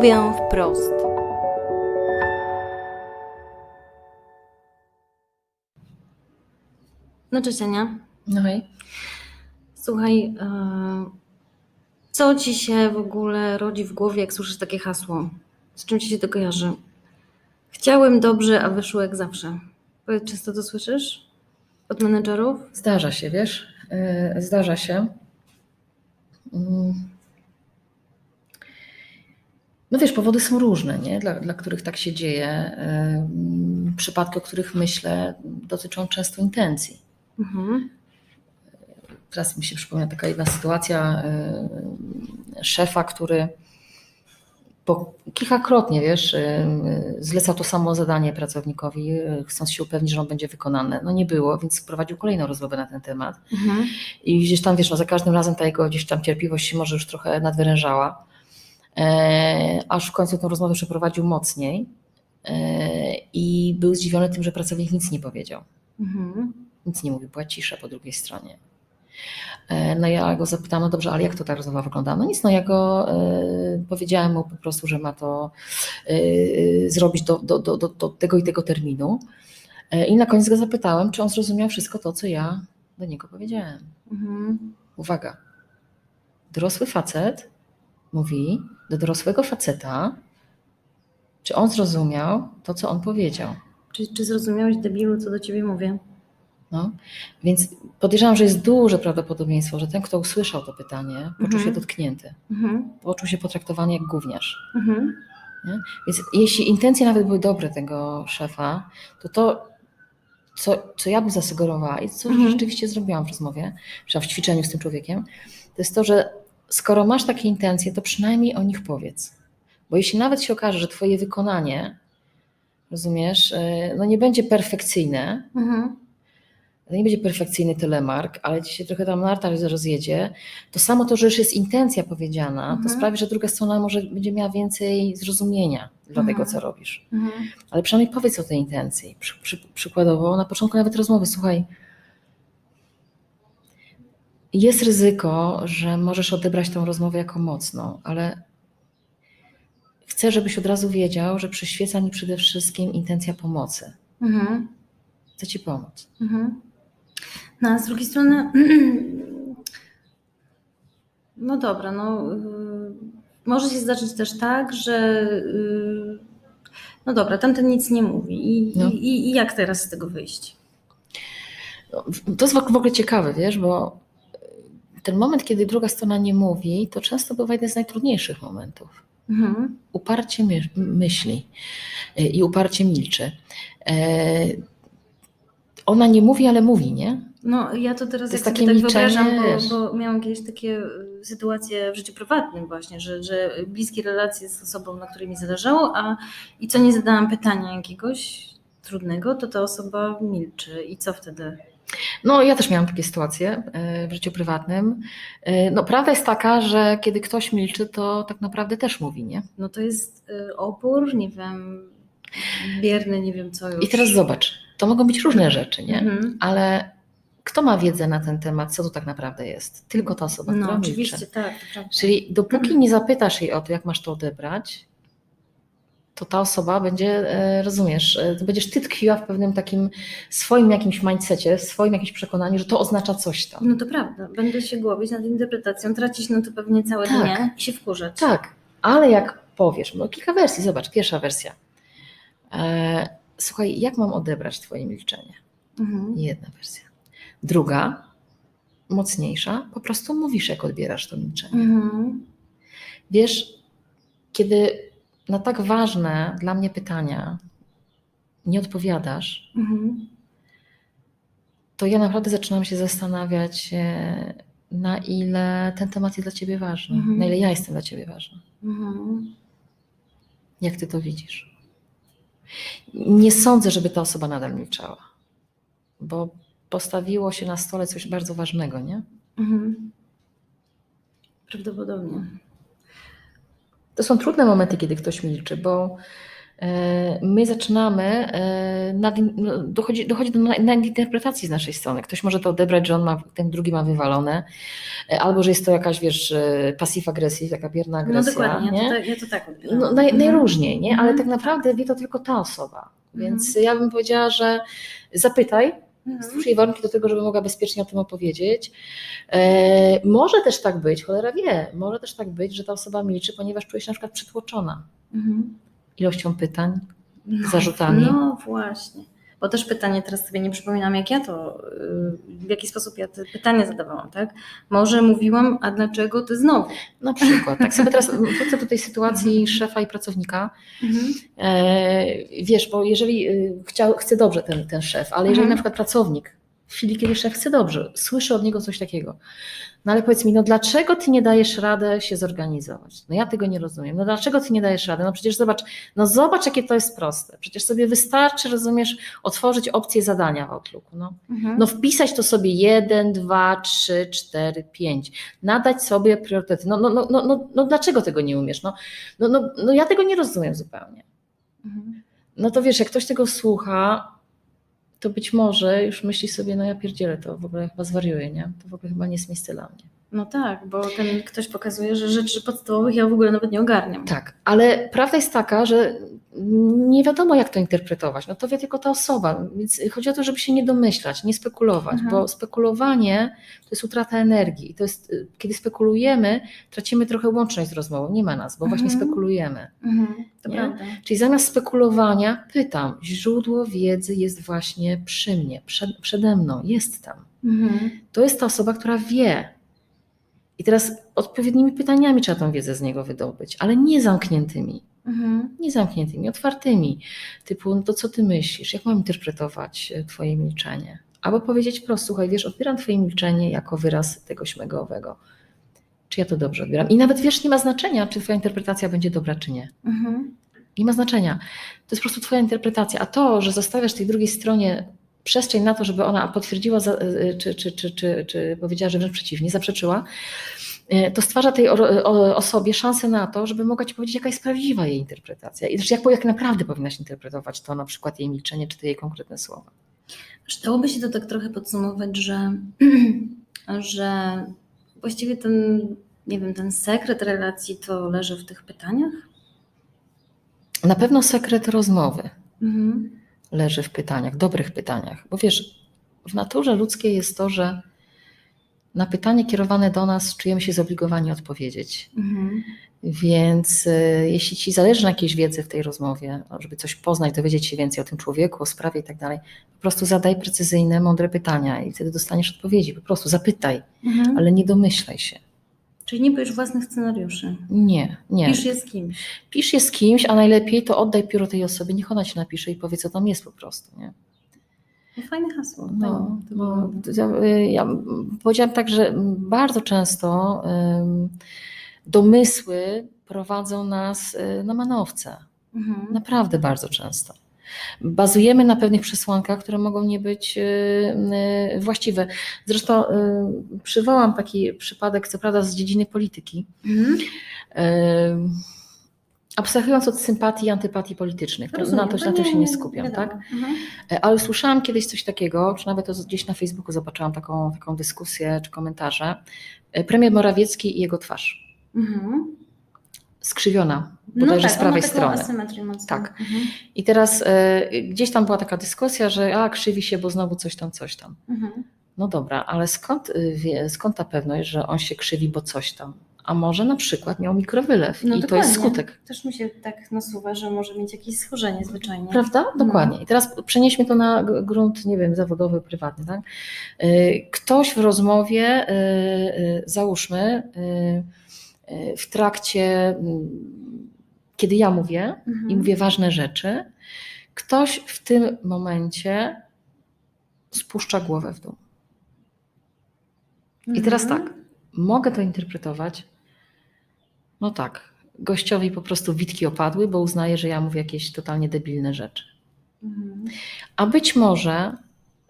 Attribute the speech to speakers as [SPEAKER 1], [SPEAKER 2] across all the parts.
[SPEAKER 1] Mówię wprost. No cześć Ania.
[SPEAKER 2] No hej.
[SPEAKER 1] Słuchaj, e, co ci się w ogóle rodzi w głowie, jak słyszysz takie hasło? Z czym ci się to kojarzy? Chciałem dobrze, a wyszło jak zawsze. Często to słyszysz? Od menedżerów?
[SPEAKER 2] Zdarza się, wiesz? Yy, Zdarza się. No wiesz, powody są różne, nie? Dla, dla których tak się dzieje. Przypadki, o których myślę, dotyczą często intencji.
[SPEAKER 1] Mhm.
[SPEAKER 2] Teraz mi się przypomina taka jedna sytuacja szefa, który po kilkakrotnie, wiesz, zlecał to samo zadanie pracownikowi, yy, chcąc się upewnić, że on będzie wykonane. No nie było, więc prowadził kolejną rozmowę na ten temat.
[SPEAKER 1] Mhm.
[SPEAKER 2] I gdzieś tam, wiesz, no za każdym razem ta jego gdzieś tam cierpliwość się może już trochę nadwyrężała. E, aż w końcu tą rozmowę przeprowadził mocniej e, i był zdziwiony tym, że pracownik nic nie powiedział.
[SPEAKER 1] Mhm.
[SPEAKER 2] Nic nie mówił, była cisza po drugiej stronie. E, No ja go zapytałam, no dobrze, ale jak to ta rozmowa wygląda? No nic, no ja go e, powiedziałem mu po prostu, że ma to e, zrobić do, do, do, do, tego i tego terminu. I na koniec go zapytałem, czy on zrozumiał wszystko to, co ja do niego powiedziałem.
[SPEAKER 1] Mhm.
[SPEAKER 2] Uwaga. Dorosły facet mówi do dorosłego faceta, czy on zrozumiał to, co on powiedział.
[SPEAKER 1] Czy, czy zrozumiałeś, debilu, co do ciebie mówię?
[SPEAKER 2] No? Więc podejrzewam, że jest duże prawdopodobieństwo, że ten, kto usłyszał to pytanie, poczuł
[SPEAKER 1] Mhm.
[SPEAKER 2] się dotknięty,
[SPEAKER 1] Mhm.
[SPEAKER 2] poczuł się potraktowany jak gówniarz.
[SPEAKER 1] Mhm.
[SPEAKER 2] Więc jeśli intencje nawet były dobre tego szefa, to to, co, co ja bym zasugerowała i co
[SPEAKER 1] Mhm.
[SPEAKER 2] rzeczywiście zrobiłam w rozmowie, czy w ćwiczeniu z tym człowiekiem, to jest to, że skoro masz takie intencje, to przynajmniej o nich powiedz. Bo jeśli nawet się okaże, że twoje wykonanie, rozumiesz, yy, no nie będzie perfekcyjne,
[SPEAKER 1] Mhm.
[SPEAKER 2] to nie będzie perfekcyjny telemark, ale ci się trochę tam narta rozjedzie, to samo to, że już jest intencja powiedziana, to
[SPEAKER 1] Mhm.
[SPEAKER 2] sprawi, że druga strona może będzie miała więcej zrozumienia dla tego,
[SPEAKER 1] Mhm.
[SPEAKER 2] co robisz.
[SPEAKER 1] Mhm.
[SPEAKER 2] Ale przynajmniej powiedz o tej intencji. Przy, przy, przykładowo, na początku nawet rozmowy, słuchaj, jest ryzyko, że możesz odebrać tą rozmowę jako mocną, ale chcę, żebyś od razu wiedział, że przyświeca mi przede wszystkim intencja pomocy.
[SPEAKER 1] Mhm.
[SPEAKER 2] Chcę ci pomóc.
[SPEAKER 1] Mhm. No a z drugiej strony, no dobra, no y, może się zdarzyć też tak, że y, no dobra, tamten nic nie mówi i,
[SPEAKER 2] No.
[SPEAKER 1] i, i jak teraz z tego wyjść?
[SPEAKER 2] No, To jest w ogóle ciekawe, wiesz, bo ten moment, kiedy druga strona nie mówi, to często bywa jeden z najtrudniejszych momentów.
[SPEAKER 1] Mhm.
[SPEAKER 2] Uparcie my, myśli y, i uparcie milczy. E, Ona nie mówi, ale mówi, nie?
[SPEAKER 1] No ja to teraz
[SPEAKER 2] To jest
[SPEAKER 1] jak sobie
[SPEAKER 2] takie
[SPEAKER 1] tak wyobrażam, bo, bo miałam jakieś takie y, sytuacje w życiu prywatnym właśnie, że, że bliskie relacje z osobą, na której mi zależało, a i co nie zadałam pytania jakiegoś trudnego, to ta osoba milczy i co wtedy?
[SPEAKER 2] No, ja też miałam takie sytuacje e, w życiu prywatnym. E, No, prawda jest taka, że kiedy ktoś milczy, to tak naprawdę też mówi, nie?
[SPEAKER 1] No to jest y, opór, nie wiem, bierny, nie wiem co już.
[SPEAKER 2] I teraz zobacz, to mogą być różne rzeczy, nie?
[SPEAKER 1] Mhm.
[SPEAKER 2] Ale kto ma wiedzę na ten temat, co to tak naprawdę jest? Tylko ta osoba,
[SPEAKER 1] No
[SPEAKER 2] która milczy.
[SPEAKER 1] oczywiście, tak, prawda.
[SPEAKER 2] Czyli dopóki nie zapytasz jej o to, jak masz to odebrać, to ta osoba będzie, e, rozumiesz, e, będziesz ty tkwiła w pewnym takim swoim jakimś mindsetie, w swoim jakimś przekonaniu, że to oznacza coś tam.
[SPEAKER 1] No to prawda, będę się głowić nad interpretacją, tracić na to pewnie całe
[SPEAKER 2] Tak.
[SPEAKER 1] dnie i się wkurzać.
[SPEAKER 2] Tak, ale jak powiesz, no kilka wersji, zobacz, pierwsza wersja. E, słuchaj, jak mam odebrać twoje milczenie?
[SPEAKER 1] Mhm.
[SPEAKER 2] Jedna wersja. Druga, mocniejsza, po prostu mówisz, jak odbierasz to milczenie.
[SPEAKER 1] Mhm.
[SPEAKER 2] Wiesz, kiedy na tak ważne dla mnie pytania nie odpowiadasz,
[SPEAKER 1] Mhm.
[SPEAKER 2] to ja naprawdę zaczynam się zastanawiać, e, na ile ten temat jest dla ciebie ważny,
[SPEAKER 1] Mhm.
[SPEAKER 2] na ile ja jestem dla ciebie ważna.
[SPEAKER 1] Mhm.
[SPEAKER 2] Jak ty to widzisz? Nie sądzę, żeby ta osoba nadal milczała, bo postawiło się na stole coś bardzo ważnego, nie?
[SPEAKER 1] Mhm. Prawdopodobnie.
[SPEAKER 2] To są trudne momenty, kiedy ktoś milczy, bo e, my zaczynamy, e, nad, no, dochodzi, dochodzi do na- nadinterpretacji z naszej strony. Ktoś może to odebrać, że on ma, ten drugi ma wywalone, e, albo że jest to jakaś, wiesz, passive aggressive, taka bierna
[SPEAKER 1] No
[SPEAKER 2] agresja.
[SPEAKER 1] dokładnie,
[SPEAKER 2] nie?
[SPEAKER 1] ja to, tak- ja to tak odbieram.
[SPEAKER 2] No, naj,
[SPEAKER 1] Mhm.
[SPEAKER 2] najróżniej, nie? ale
[SPEAKER 1] Mhm.
[SPEAKER 2] tak naprawdę wie to tylko ta osoba. Więc
[SPEAKER 1] Mhm.
[SPEAKER 2] ja bym powiedziała, że zapytaj,
[SPEAKER 1] Mhm.
[SPEAKER 2] Stwórz jej warunki do tego, żeby mogła bezpiecznie o tym opowiedzieć. E, może też tak być, cholera wie, może też tak być, że ta osoba milczy, ponieważ czuje się na przykład przytłoczona
[SPEAKER 1] Mhm.
[SPEAKER 2] ilością pytań,
[SPEAKER 1] No,
[SPEAKER 2] zarzutami.
[SPEAKER 1] No właśnie. Bo też pytanie, teraz sobie nie przypominam, jak ja to, y, w jaki sposób ja te pytanie zadawałam, tak? Może mówiłam, a dlaczego ty znowu?
[SPEAKER 2] Na przykład. Tak sobie teraz wrócę do tej sytuacji szefa i pracownika.
[SPEAKER 1] Mhm.
[SPEAKER 2] E, wiesz, bo jeżeli y, chciał, chce dobrze ten, ten szef, ale jeżeli
[SPEAKER 1] Mhm.
[SPEAKER 2] na przykład pracownik w chwili, kiedy szef chce dobrze, słyszy od niego coś takiego, no ale powiedz mi, no dlaczego ty nie dajesz radę się zorganizować? No ja tego nie rozumiem. No dlaczego ty nie dajesz rady? No przecież zobacz, no zobacz, jakie to jest proste. Przecież sobie wystarczy, rozumiesz, otworzyć opcję zadania w Outlooku. No.
[SPEAKER 1] Mhm.
[SPEAKER 2] No wpisać to sobie jeden, dwa, trzy, cztery, pięć. Nadać sobie priorytety. No, no, no, no, no, no dlaczego tego nie umiesz? No, no, no, no ja tego nie rozumiem zupełnie.
[SPEAKER 1] Mhm.
[SPEAKER 2] No to wiesz, jak ktoś tego słucha, to być może już myśli sobie, no ja pierdzielę, to w ogóle chyba zwariuję, nie? To w ogóle chyba nie jest miejsce dla mnie.
[SPEAKER 1] No tak, bo ten ktoś pokazuje, że rzeczy podstawowych ja w ogóle nawet nie ogarniam.
[SPEAKER 2] Tak, ale prawda jest taka, że nie wiadomo, jak to interpretować. No to wie tylko ta osoba. Więc chodzi o to, żeby się nie domyślać, nie spekulować,
[SPEAKER 1] Mhm.
[SPEAKER 2] bo spekulowanie to jest utrata energii. I to jest, y, kiedy spekulujemy, tracimy trochę łączność z rozmową. Nie ma nas, bo właśnie
[SPEAKER 1] Mhm.
[SPEAKER 2] spekulujemy.
[SPEAKER 1] Mhm. Prawda.
[SPEAKER 2] Czyli zamiast spekulowania, pytam, źródło wiedzy jest właśnie przy mnie, przed, przede mną, jest tam. To jest ta osoba, która wie. I teraz odpowiednimi pytaniami trzeba tą wiedzę z niego wydobyć, ale nie zamkniętymi.
[SPEAKER 1] Mhm.
[SPEAKER 2] Nie zamkniętymi, otwartymi. Typu, no to co ty myślisz? Jak mam interpretować e, twoje milczenie? Albo powiedzieć prosto, słuchaj, wiesz, odbieram twoje milczenie jako wyraz tego śmego owego. Czy ja to dobrze odbieram? I nawet wiesz, nie ma znaczenia, czy twoja interpretacja będzie dobra, czy nie.
[SPEAKER 1] Mhm.
[SPEAKER 2] Nie ma znaczenia. To jest po prostu Twoja interpretacja. A to, że zostawiasz tej drugiej stronie przestrzeń na to, żeby ona potwierdziła, za- y, czy, czy, czy, czy, powiedziała, że wręcz przeciwnie, zaprzeczyła, to stwarza tej osobie szansę na to, żeby mogła Ci powiedzieć, jaka jest prawdziwa jej interpretacja. I też jak, jak naprawdę powinnaś interpretować to, na przykład jej milczenie, czy te jej konkretne słowa.
[SPEAKER 1] Dałoby się to tak trochę podsumować, że, że właściwie ten, nie wiem, ten sekret relacji to leży w tych pytaniach?
[SPEAKER 2] Na pewno sekret rozmowy
[SPEAKER 1] Mhm.
[SPEAKER 2] leży w pytaniach, dobrych pytaniach. Bo wiesz, w naturze ludzkiej jest to, że na pytanie kierowane do nas czujemy się zobligowani odpowiedzieć.
[SPEAKER 1] Mhm.
[SPEAKER 2] Więc y, jeśli ci zależy na jakiejś wiedzy w tej rozmowie, no, żeby coś poznać, dowiedzieć się więcej o tym człowieku, o sprawie i tak dalej, po prostu zadaj precyzyjne, mądre pytania i wtedy dostaniesz odpowiedzi. Po prostu zapytaj,
[SPEAKER 1] Mhm.
[SPEAKER 2] ale nie domyślaj się.
[SPEAKER 1] Czyli nie pisz własnych scenariuszy.
[SPEAKER 2] Nie, nie.
[SPEAKER 1] Pisz je z kimś.
[SPEAKER 2] Pisz je z kimś, a najlepiej to oddaj pióro tej osobie, niech ona ci napisze i powie, co tam jest po prostu. Nie?
[SPEAKER 1] Fajne hasło.
[SPEAKER 2] No, no,
[SPEAKER 1] było-
[SPEAKER 2] ja, ja powiedziałam tak, że bardzo często ym, domysły prowadzą nas y, na manowce.
[SPEAKER 1] Mhm.
[SPEAKER 2] Naprawdę bardzo często. Bazujemy na pewnych przesłankach, które mogą nie być y, y, właściwe. Zresztą przywołam taki przypadek, co prawda z dziedziny polityki.
[SPEAKER 1] Mhm.
[SPEAKER 2] Y, Abstrahując od sympatii i antypatii politycznych, na,
[SPEAKER 1] Rozumiem,
[SPEAKER 2] to, na tym się nie skupiam,
[SPEAKER 1] wiadomo.
[SPEAKER 2] tak?
[SPEAKER 1] Mhm.
[SPEAKER 2] E, Ale słyszałam kiedyś coś takiego, czy nawet to gdzieś na Facebooku zobaczyłam taką, taką dyskusję czy komentarze. E, Premier Morawiecki i jego twarz.
[SPEAKER 1] Mhm.
[SPEAKER 2] Skrzywiona, bodajże
[SPEAKER 1] tak,
[SPEAKER 2] z prawej strony. Tak.
[SPEAKER 1] Mhm.
[SPEAKER 2] I teraz e, gdzieś tam była taka dyskusja, że a, krzywi się, bo znowu coś tam, coś tam.
[SPEAKER 1] Mhm.
[SPEAKER 2] No dobra, ale skąd, y, skąd ta pewność, że on się krzywi, bo coś tam? A może na przykład miał mikrowylew
[SPEAKER 1] No
[SPEAKER 2] i to jest skutek.
[SPEAKER 1] Też mi się tak nasuwa, że może mieć jakieś schorzenie zwyczajnie.
[SPEAKER 2] Prawda? Dokładnie. I teraz przenieśmy to na grunt, nie wiem, zawodowy, prywatny. Tak? Y, Ktoś w rozmowie, y, y, załóżmy, w trakcie, mm, kiedy ja mówię
[SPEAKER 1] Mhm.
[SPEAKER 2] i mówię ważne rzeczy, ktoś w tym momencie spuszcza głowę w dół. I teraz
[SPEAKER 1] Mhm.
[SPEAKER 2] tak, mogę to interpretować. No tak, gościowi po prostu witki opadły, bo uznaje, że ja mówię jakieś totalnie debilne rzeczy.
[SPEAKER 1] Mhm.
[SPEAKER 2] A być może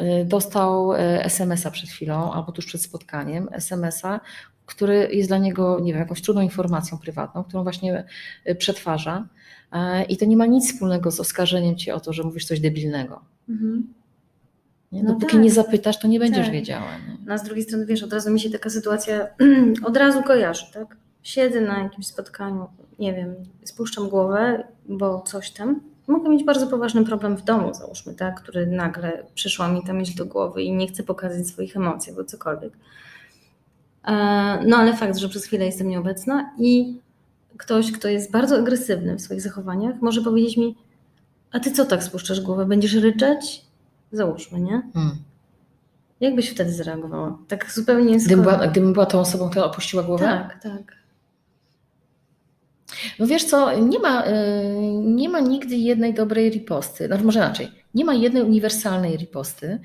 [SPEAKER 2] y, dostał y, SMS-a przed chwilą albo tuż przed spotkaniem, SMS-a, który jest dla niego, nie wiem, jakąś trudną informacją prywatną, którą właśnie y, przetwarza. E, I to nie ma nic wspólnego z oskarżeniem cię o to, że mówisz coś debilnego.
[SPEAKER 1] Mhm.
[SPEAKER 2] Nie?
[SPEAKER 1] No
[SPEAKER 2] Dopóki
[SPEAKER 1] tak.
[SPEAKER 2] nie zapytasz, to nie będziesz
[SPEAKER 1] Tak.
[SPEAKER 2] wiedziała. Nie?
[SPEAKER 1] No, a z drugiej strony, wiesz, od razu mi się taka sytuacja od razu kojarzy, tak? Siedzę na jakimś spotkaniu, nie wiem, spuszczam głowę, bo coś tam. Mogę mieć bardzo poważny problem w domu, załóżmy, tak? Który nagle przyszła mi ta myśl do głowy i nie chcę pokazać swoich emocji albo cokolwiek. E, No ale fakt, że przez chwilę jestem nieobecna i ktoś, kto jest bardzo agresywny w swoich zachowaniach, może powiedzieć mi, a ty co tak spuszczasz głowę? Będziesz ryczeć? Załóżmy, nie?
[SPEAKER 2] Hmm.
[SPEAKER 1] Jak byś wtedy zareagowała? Tak zupełnie
[SPEAKER 2] Gdybym,
[SPEAKER 1] skoro-
[SPEAKER 2] była, gdybym była tą osobą, która opuściła głowę?
[SPEAKER 1] Tak, tak.
[SPEAKER 2] No wiesz co, nie ma, y, nie ma nigdy jednej dobrej riposty. Znaczy może inaczej, nie ma jednej uniwersalnej riposty,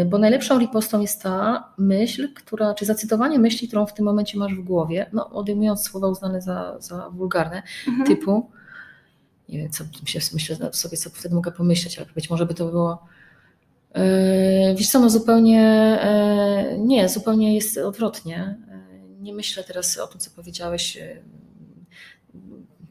[SPEAKER 2] y, bo najlepszą ripostą jest ta myśl, która, czy zacytowanie myśli, którą w tym momencie masz w głowie, no odejmując słowa uznane za, za wulgarne,
[SPEAKER 1] Mhm.
[SPEAKER 2] typu, nie wiem, co się, myślę sobie, co wtedy mogę pomyśleć, ale być może by to było Yy, Wiesz co, no zupełnie yy, nie, zupełnie jest odwrotnie. Yy, Nie myślę teraz o tym, co powiedziałeś.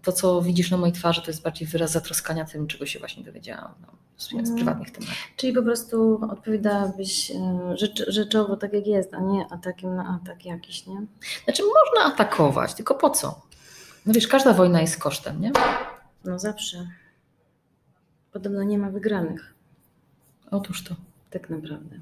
[SPEAKER 2] To, co widzisz na mojej twarzy, to jest bardziej wyraz zatroskania tym, czego się właśnie dowiedziałam no, z, z
[SPEAKER 1] Mhm.
[SPEAKER 2] prywatnych tematów.
[SPEAKER 1] Czyli po prostu odpowiadałabyś e, rzecz, rzeczowo tak jak jest, a nie atakiem na atak jakiś, nie?
[SPEAKER 2] Znaczy, można atakować, tylko po co? No wiesz, każda wojna jest kosztem, nie?
[SPEAKER 1] No zawsze. Podobno nie ma wygranych,
[SPEAKER 2] Otóż to.
[SPEAKER 1] tak naprawdę.